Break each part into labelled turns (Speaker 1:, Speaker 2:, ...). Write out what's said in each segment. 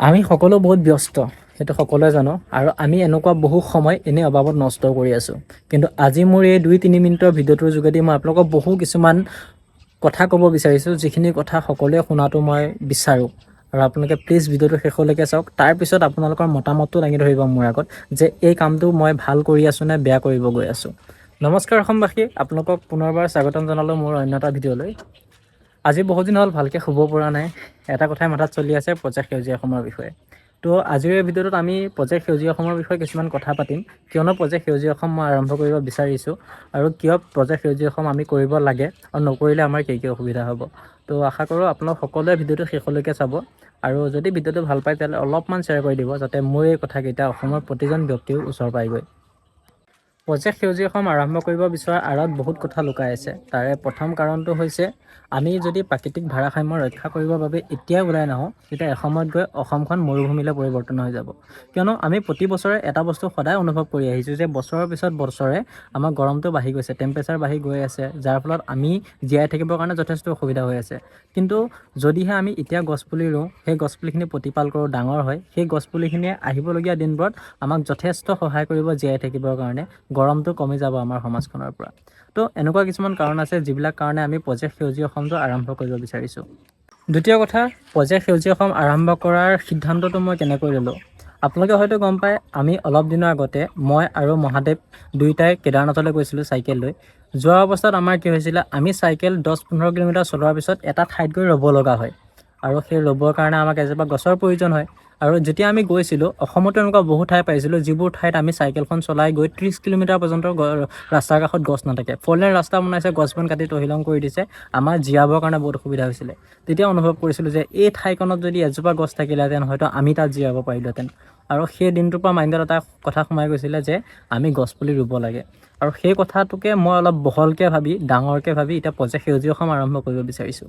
Speaker 1: আমি সকলো বহুত ব্যস্ত সেইটো সকলোৱে জানো আৰু আমি এনেকুৱা বহু সময় এনেই অবাবত নষ্ট কৰি আছোঁ। কিন্তু আজি মোৰ এই দুই তিনি মিনিটৰ ভিডিঅ'টোৰ যোগেদি মই আপোনালোকক বহু কিছুমান কথা ক'ব বিচাৰিছোঁ যিখিনি কথা সকলোৱে শুনাটো মই বিচাৰোঁ। আৰু আপোনালোকে প্লিজ ভিডিঅ'টো শেষলৈকে চাওক। তাৰপিছত আপোনালোকৰ মতামতটো দাঙি ধৰিব মোৰ আগত যে এই কামটো মই ভাল কৰি আছোঁ নে বেয়া কৰিব গৈ আছোঁ। নমস্কাৰ অসমবাসী আপোনালোকক পুনৰবাৰ স্বাগতম জনালোঁ মোৰ অন্য এটা ভিডিঅ'লৈ। আজি বহুদিন হ'ল ভালকৈ শুব পৰা নাই। এটা কথাই মাথাত চলি আছে প্ৰজেক্ট সেউজীয়া অসমৰ বিষয়ে। তো আজিৰ এই ভিডিঅ'টোত আমি প্ৰজেক্ট সেউজীয়া অসমৰ বিষয়ে কিছুমান কথা পাতিম। কিয়নো প্ৰজেক্ট সেউজীয়া অসম মই আৰম্ভ কৰিব বিচাৰিছোঁ আৰু কিয় প্ৰজেক্ট সেউজীয়া অসম আমি কৰিব লাগে আৰু নকৰিলে আমাৰ কি কি অসুবিধা হ'ব। তো আশা কৰোঁ আপোনালোক সকলোৱে ভিডিঅ'টো শেষলৈকে চাব। আৰু যদি ভিডিঅ'টো ভাল পায় তেতিয়াহ'লে অলপমান শ্বেয়াৰ কৰি দিব যাতে মোৰ এই কথাকেইটা অসমৰ প্ৰতিজন ব্যক্তিৰ ওচৰ পায়গৈ। প্ৰজেক্ট সেউজীয়া অসম আৰম্ভ কৰিব বিচৰাৰ আঁৰত বহুত কথা লুকাই আছে। তাৰে প্ৰথম কাৰণটো হৈছে আমি যদি প্ৰাকৃতিক ভাৰসাম্য ৰক্ষা কৰিবৰ বাবে এতিয়াই ওলাই নাহোঁ তেতিয়া এসময়ত গৈ অসমখন মৰুভূমিলৈ পৰিৱৰ্তন হৈ যাব। কিয়নো আমি প্ৰতি বছৰে এটা বস্তু সদায় অনুভৱ কৰি আহিছোঁ যে বছৰৰ পিছত বছৰে আমাৰ গৰমটো বাঢ়ি গৈছে টেম্পাৰেচাৰ বাঢ়ি গৈ আছে যাৰ ফলত আমি জীয়াই থাকিবৰ কাৰণে যথেষ্ট অসুবিধা হৈ আছে। কিন্তু যদিহে আমি এতিয়া গছপুলি ৰুওঁ সেই গছপুলিখিনি প্ৰতিপাল কৰোঁ ডাঙৰ হয় সেই গছপুলিখিনিয়ে আহিবলগীয়া দিনবোৰত আমাক যথেষ্ট সহায় কৰিব জীয়াই থাকিবৰ কাৰণে। গৰমটো কমি যাব আমাৰ সমাজখনৰ পৰা। তো এনেকুৱা কিছুমান কাৰণ আছে, যিবিলাক কাৰণে আমি প্ৰজেক্ট সেউজীয়া অসমটো আৰম্ভ কৰিব বিচাৰিছোঁ। দ্বিতীয় কথা প্ৰজেক্ট সেউজীয়া অসম আৰম্ভ কৰাৰ সিদ্ধান্তটো মই কেনেকৈ ল'লোঁ? আপোনালোকে হয়তো গম পায়, আমি অলপ দিনৰ আগতে মই আৰু মহাদেৱ দুয়োটাই কেদাৰনাথলৈ গৈছিলোঁ চাইকেল লৈ। যোৱা অৱস্থাত আমাৰ কি হৈছিলে, আমি চাইকেল দহ পোন্ধৰ কিলোমিটাৰ চলোৱাৰ পিছত এটা ঠাইত গৈ ৰ'ব লগা হয়। আৰু সেই ৰ'বৰ কাৰণে আমাক এজোপা গছৰ প্ৰয়োজন হয়। আৰু যেতিয়া আমি গৈছিলোঁ, অসমতো এনেকুৱা বহু ঠাই পাইছিলোঁ, যিবোৰ ঠাইত আমি চাইকেলখন চলাই গৈ ত্ৰিছ কিলোমিটাৰ পৰ্যন্ত ৰাস্তাৰ কাষত গছ নাথাকে। ফ'ৰলেন ৰাস্তা বনাইছে গছ বন কাটি তহিলং কৰি দিছে। আমাৰ জীয়াবৰ কাৰণে বহুত অসুবিধা হৈছিলে। তেতিয়া অনুভৱ কৰিছিলোঁ যে, এই ঠাইখনত যদি এজোপা গছ থাকিলেহেঁতেন হয়তো আমি তাত জীয়াব পাৰিলোহেঁতেন। আৰু সেই দিনটোৰ পৰা মাইণ্ডত এটা কথা সোমাই গৈছিলে যে আমি গছপুলি ৰুব লাগে। আৰু সেই কথাটোকে মই অলপ বহলকৈ ভাবি ডাঙৰকৈ ভাবি এতিয়া প্ৰজেক্ট সেউজীয়া অসম আৰম্ভ কৰিব বিচাৰিছোঁ।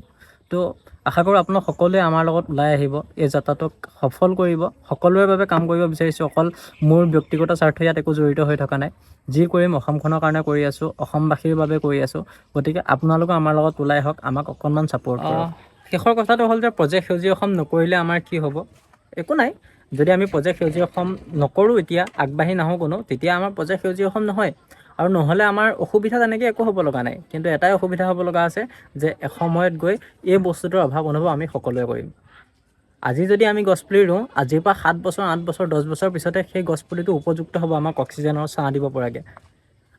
Speaker 1: তো আশা কৰোঁ আপোনালোক সকলোৱে আমাৰ লগত ওলাই আহিব এই যাত্ৰাটোক সফল কৰিব। সকলোৰে বাবে কাম কৰিব বিচাৰিছোঁ অকল মোৰ ব্যক্তিগত স্বাৰ্থ ইয়াত একো জড়িত হৈ থকা নাই। যি কৰিম অসমখনৰ কাৰণে কৰি আছোঁ অসমবাসীৰ বাবে কৰি আছোঁ। গতিকে আপোনালোকো আমাৰ লগত ওলাই আহক আমাক অকণমান ছাপোৰ্ট কৰক। শেষৰ কথাটো হ'ল যে প্ৰজেক্ট সেউজীয়া অসম নকৰিলে আমাৰ কি হ'ব? একো নাই। যদি আমি প্ৰজেক্ট সেউজীয়া অসম নকৰোঁ এতিয়া, আগবাঢ়ি নাহোঁ কোনো, তেতিয়া আমাৰ প্ৰজেক্ট সেউজীয়া অসম নহয়। আৰু নহ'লে আমাৰ অসুবিধা তেনেকৈ একো হ'ব লগা নাই। কিন্তু এটাই অসুবিধা হ'ব লগা আছে যে এসময়ত গৈ এই বস্তুটোৰ অভাৱ অনুভৱ আমি সকলোৱে কৰিম। আজি যদি আমি গছপুলি ৰুওঁ, আজিৰ পৰা সাত বছৰ, আঠ বছৰ, দহ বছৰ পিছতে সেই গছপুলিটো উপযুক্ত হ'ব, আমাক অক্সিজেনৰ ছাঁ দিব পৰাকৈ।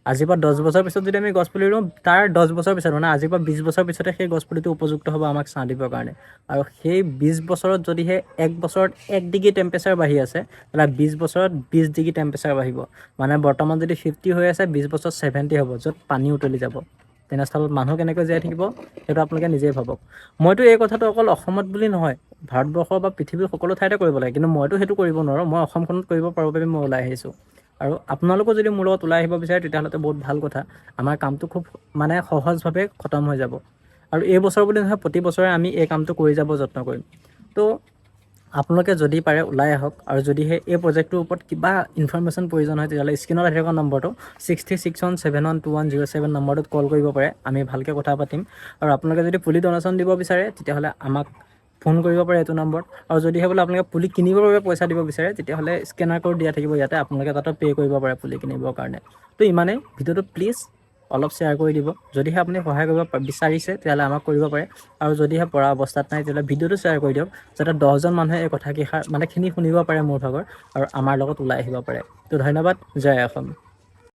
Speaker 1: আজিৰ পৰা দহ বছৰ পিছত যদি আমি গছপুলি ৰুওঁ তাৰ দহ বছৰ পিছত মানে আজিৰ পৰা বিছ বছৰ পিছতে সেই গছপুলিটো উপযুক্ত হ'ব আমাক ছাঁ দিবৰ কাৰণে। আৰু সেই বিছ বছৰত যদিহে এক বছৰত এক ডিগ্ৰী টেম্পাৰেচাৰ বাঢ়ি আছে তেতিয়াহ'লে বিছ বছৰত বিছ ডিগ্ৰী টেম্পাৰেচাৰ বাঢ়িব। মানে বৰ্তমান যদি ফিফটি হৈ আছে বিছ বছৰত ছেভেণ্টি হ'ব য'ত পানী উতলি যাব। তেনেস্থলত মানুহ কেনেকৈ জীয়াই থাকিব সেইটো আপোনালোকে নিজেই ভাবক। মইতো এই কথাটো অকল অসমত বুলি নহয় ভাৰতবৰ্ষ বা পৃথিৱীৰ সকলো ঠাইতে কৰিব লাগে। কিন্তু মইতো সেইটো কৰিব নোৱাৰোঁ মই অসমখনত কৰিব পাৰোঁ বাবে মই ওলাই আহিছোঁ। আৰু আপোনালোকো যদি মোৰ লগত ওলাই আহিব বিচাৰে তেতিয়াহ'লেতো বহুত ভাল কথা। আমাৰ কামটো খুব মানে সহজভাৱে খতম হৈ যাব। আৰু এই বছৰ বুলি নহয় প্ৰতি বছৰে আমি এই কামটো কৰি যাব যত্ন কৰিম। তো আপোনালোকে যদি পাৰে ওলাই আহক। আৰু যদিহে এই প্ৰজেক্টটোৰ ওপৰত কিবা ইনফৰমেশ্যন প্ৰয়োজন হয় তেতিয়াহ'লে স্ক্ৰীণত আহি থকা নম্বৰটো six three six one seven one two one zero' seven নম্বৰটোত call কৰিব পাৰে। আমি ভালকৈ কথা পাতিম। আৰু আপোনালোকে যদি পুলি ডনেশ্যন দিব বিচাৰে তেতিয়াহ'লে আমাক ফোন কৰিব পাৰে এইটো নম্বৰত। আৰু যদিহে বোলে আপোনালোকে পুলি কিনিবৰ বাবে পইচা দিব বিচাৰে, তেতিয়াহ'লে স্কেনাৰ ক'ড দিয়া থাকিব ইয়াতে, আপোনালোকে তাতো পে' কৰিব পাৰে পুলি কিনিবৰ কাৰণে। তো ইমানেই, ভিডিঅ'টো প্লিজ অলপ শ্বেয়াৰ কৰি দিব। যদিহে আপুনি সহায় কৰিব বিচাৰিছে, তেতিয়াহ'লে আমাক কৰিব পাৰে। আৰু যদিহে পৰা অৱস্থাত নাই, তেতিয়াহ'লে ভিডিঅ'টো শ্বেয়াৰ কৰি দিয়ক, যাতে দহজন মানুহে এই কথাকেইষাৰ মানে খিনি শুনিব পাৰে মোৰ ভাগৰ, আৰু আমাৰ লগত ওলাই আহিব পাৰে। তো ধন্যবাদ, জয় অসম।